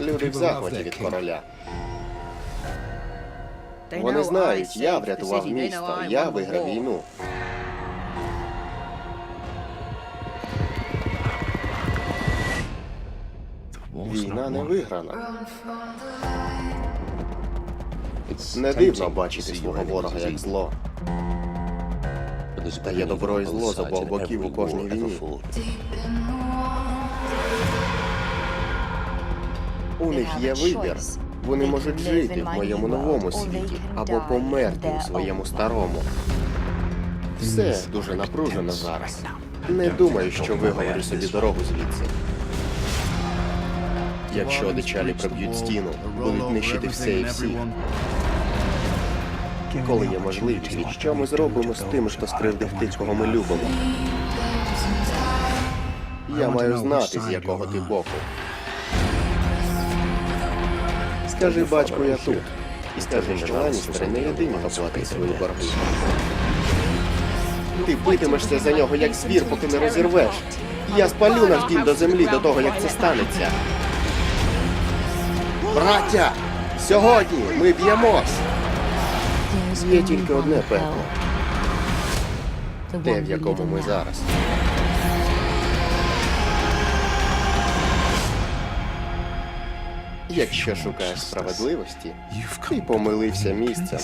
Люди в захваті від короля. Вони знають, я врятував місто, я виграв війну. Війна не виграна. Не дивно бачити свого ворога як зло. Та є добро і зло з обох боків у кожній війні. У них є вибір. Вони можуть жити в моєму новому світі або померти у своєму старому. Все дуже напружено зараз. Не думаю, що виговорю собі дорогу звідси. Якщо одичалі проб'ють стіну, будуть нищити все і всі. Коли є можливість, що ми зробимо з тим, хто скривдив тих, кого ми любимо? Я маю знати, з якого ти боку. Скажи, батько, я тут. І скажи, що Ланністери не єдині оплатить свої борги. Ти битимешся за нього як звір, поки не розірвеш. Я спалю наш дім до землі до того, як це станеться. Браття! Сьогодні ми б'ємось! Є тільки одне пекло. Те, в якому ми зараз. Якщо шукаєш справедливості, ти помилився місцем.